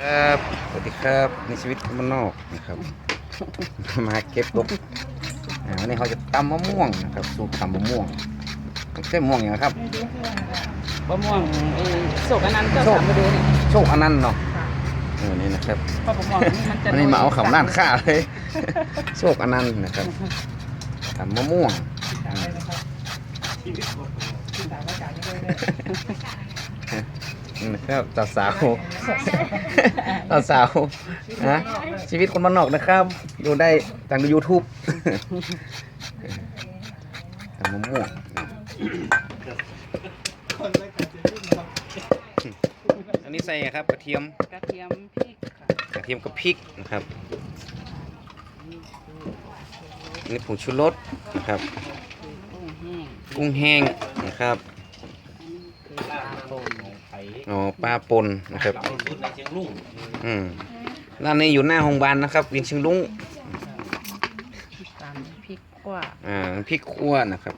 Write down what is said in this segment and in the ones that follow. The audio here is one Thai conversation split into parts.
ครับสวัสดีครับในชีวิตคนบ้านนอกนะครับ มาเก็บกบอ่าวันนี้เขาจะตำมะม่วงนะครับ สูตรตำมะม่วงต้องใช้มะม่วงอย่างไรครับมะม่วงเออโศกอันนั้นก็โศกสามฤดูเนี่ยโชคอนันต์เนาะเออนี่นะครับเพราะมะม่วงนี่มันจะวันนี้มาเอาขำน่านข้าเลยโชคอนันต์นะครับตำมะม่วงอืมนี่ นะครับสาวสาวสาวสาวๆนะชีวิตคนบ้านนอกนะครับดูได้ทางยูทูบทำมะม่วงอันนี้ใส่ครับกระเทียมกระเทียมพริกค่ะกระเทียมกับพริกนะครับอันนี่ผงชูรสนะครับ กุ้งแห้งกุ้งแห้งนะครับคือปลาป่น อ๋อปลาปนนะครับชุดในเชียงรุ่งอืมร้านนี้อยู่หน้าโรงพยาบาลนะครับเวียงเชิงลุงตามพริกกว่าอ่าพริกขั่วนะครับ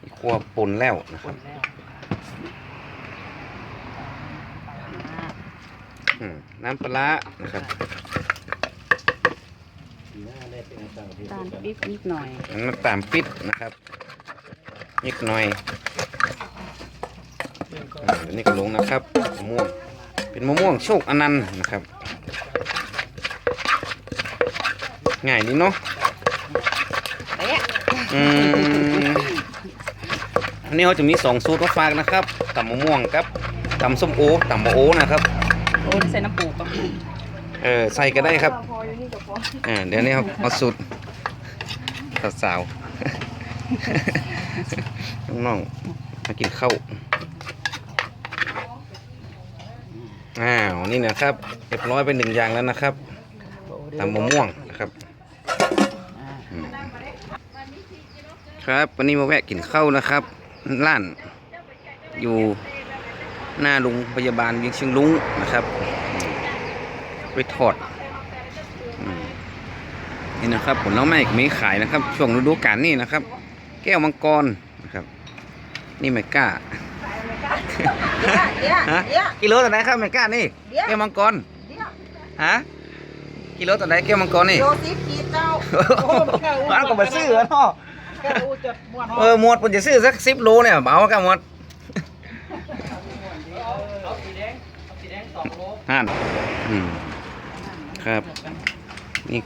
พริกขั่วปนแล้วนะคป่รับนแล้วอืมน้ำปลาร้านะครับตาลพริกนิดหน่อยน้ำตาลปิดนะครับนิดหน่อย อ่าอันนี้ก็ลงนะครับมะม่วงเป็นมะม่วงโชคอนันต์นะครับ ง่ายดีเนาะเอ๊ะอืมอันนี้เขาจะมีสองสูตรมาฝากนะครับตำมะม่วงกับตำส้มโอตำมะโอนะครับ โอ้ยใส่น้ำปูกับเออใส่ก็ได้ครับอ่าเดี๋ยวนี้ครับเอาสูตรสาวๆน้องๆมากินข้าว อ้าวนี่นะครับเรียบร้อยไปหนึ่งอย่างแล้วนะครับตำมะม่วงนะครับครับวันนี้มาแวะกินข้าวนะครับร้านอยู่หน้าโรงพยาบาลเวียงเชียงลุงนะครับไปทอดนี่นะครับผลไม้ก็มีขายนะครับ ช่วงฤดูกาลนี่นะครับ แก้วมังกรนะครับ นี่ไม่กล้า ฮะกิโลต่อไหนครับไม่กล้านี่แก้วมังกรฮะกิโลต่อไหนแก้วมังกรนี่โยซิขีดเจ้าร้านก็มาซื้อเนาะแกอูจะม่วนเออหมดผมจะซื้อสักสิบโลเนี่ยเบากันหมดฮั่นอืมครับนี่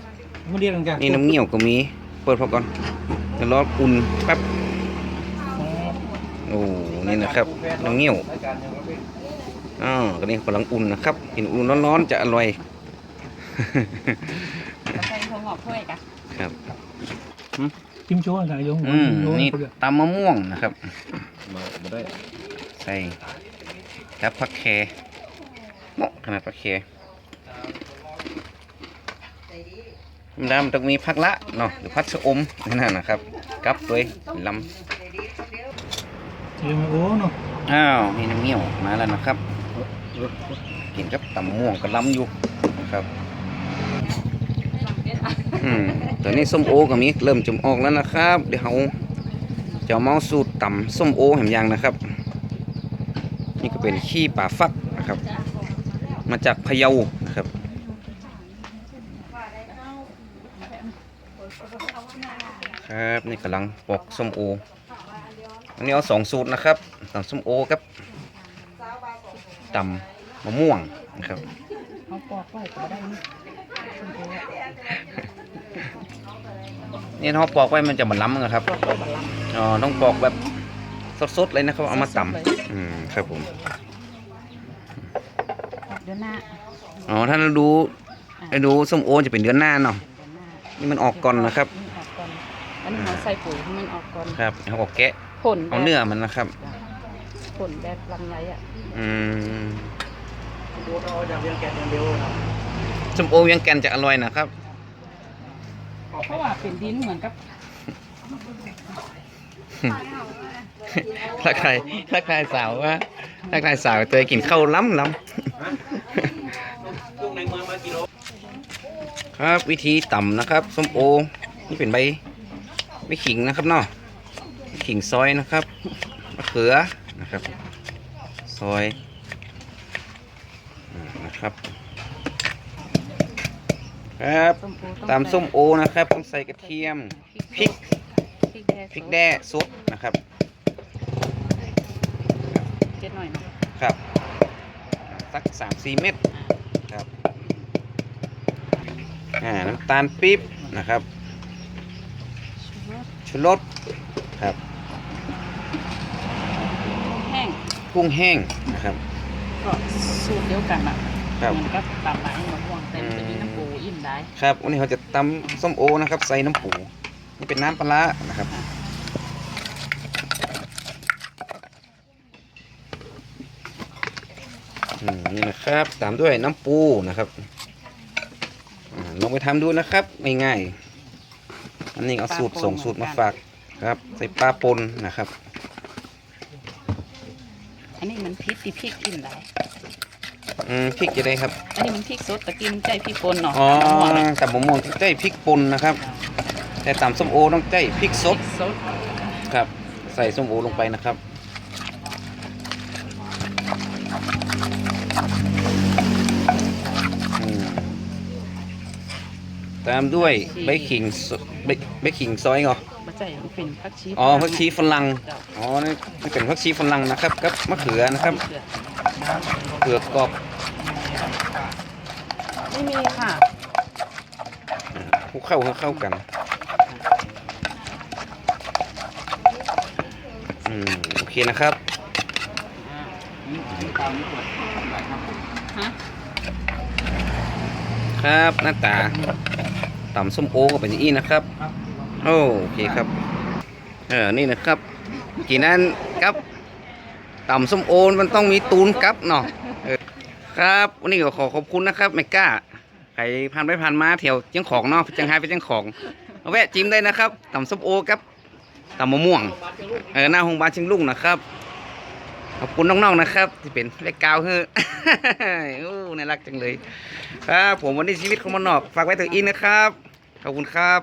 มาเรียนกันนี่น้ำเงี้ยวก็มี เปิดพอก่อนเดี๋ยวรออุ่นแป๊บโอ้ นี่นะครับน้ำเงี้ยวอ๋อก็นี่กำลังอุ่นนะครับกินอุ่นร้อนๆจะอร่อยใส่ถั่วงอกถ้วยกันครับจิ้มโจ้กันยงอืมนี่ตำมะม่วงนะครับมาได้ใส่กับผักแคเหมาะขนาดผักแคธรรมดามันต้องมีผักละเนาะหรือผักชะอมนั่นนะครับกับด้วยลเชียงโอ้เนาะอ้าวมีน้ำเงี้ยวมาแล้วนะครับกินกับตำม่วงกับลำอยู่นะครับอืมตอนนี้ส้มโอก็มีเริ่มจมออกแล้วนะครับ เดี๋ยวเราจะเมาสูตรต่ำส้มโอแหมยางนะครับ นี่ก็เป็นขี้ป่าฟักนะครับ มาจากพะเยานะครับครับนี่กำลังปอกส้มโอ อันนี้เอาสองสูตรนะครับตำส้มโอกับตำมะม่วงนะครับเอาปอกไว้ก็ได้นี่นี่ถ้าปอกไว้มันจะมันล้ำนะครับอ๋อต้องปอกแบบสดๆเลยนะครับเอามาตำอืมครับผมเดือนหน้าอ๋อถ้าเราดูไอ้ดูส้มโอจะเป็นเดือนหน้าเนาะเดือนหน้านี่มันออกก่อนนะครับนี่ออกก่อนอันนี้เราใส่ปุ๋ยให้มันออกก่อนครับเขาก็แกะ ผลเอาเนื้อมันนะครับ ผลแบบลำไยอะอืมโอ้เราจะเรียนแกะอย่างเดียวนะส้มโอเวียงแกนจะอร่อยนะครับ เพราะว่าเป็นดินเหมือนกับถ้าใครถ้าใครสาวว่าถ้าใครสาวเตยกินข้าวล้ำล้ลูกในเมืองมากิโลำครับ วิธีต่ำนะครับส้มโอ นี่เป็นใบใบขิงนะครับเนาะใบ ขิงซอยนะครับมะเขือนะครับ ซอยอืมนะครับครับส้มโอองตามใส้มโอนะครับ ต้องใส่กระเทียมพริกพริกแดงพริกแด้สดนะครับเจ็ดหน่อยนะครับ สักสามสี่เม็ดครับอ่าน้ำตาลปี๊บนะครับชูรสชูรสครับ แห้ง กุ้งแห้งนะครับ ก็สูตรเดียวกันอะครับ เหมือนกับตำหลายมะม่วงแต่มันจะมีน้ำปูอิ่มได้ครับวันนี้เราจะตำส้มโอนะครับ ใส่น้ำปูนี่เป็นน้ำปลาร้านะครับอืมนี่นะครับ ตามด้วยน้ำปูนะครับอ่าลองไปทำดูนะครับง่ายๆอันนี้เอาสูตรส่งสูตรมาฝากครับ ใส่ปลาปนนะครับอั นนี้มันพริกที่พริกอิ่มได้อืมพริกจะได้ครับ อันนี้มันพริกสดตะกี้มันใจพริกป่นเนาะอ๋อมะม่วงน่ะแต่มะม่วงต้องใช้พริกป่นนะครับ แต่ตำส้มโอต้องใช้พริกสดพริกสดครับ ใส่ส้มโอลงไปนะครับอืมตามด้วยใบขิงสใบใบขิงซอยเหรอมา ใจมันเป็นผักชีอ๋อผักชีฝรั่งอ๋อนี่นี่เป็นผักชีฝรั่งนะครับกับมะเขือนะครับเผือกกรอบไม่มีค่ะคลุกเข้าให้เข้ากันอืมโอเคนะครับฮะครับหน้าตาต่ำส้มโอก็เป็นอย่างนี้นะครับ โอเคครับเออนี่นะครับกี่นั้นครับต่ำส้มโอนมันต้องมีตูนกับเนาะครับวันนี้ก็ขอขอบคุณนะครับแมกก้าใครผ่านไปผ่านมาแถวเจียงของเนาะจังไฮไปเจียงของเอาแวะจิ้มได้นะครับต่ำส้มโอครับต่ำมะม่วงเออหน้าโรงพยาบาลเชียงลุงนะครับขอบคุณน้องๆนะครับ ที่เป็นแม่กาวเฮ้อโอ้น่ารักจังเลยครับผมวันนี้ชีวิตของมันนอกฝากไว้ถึงอินนะครับขอบคุณครับ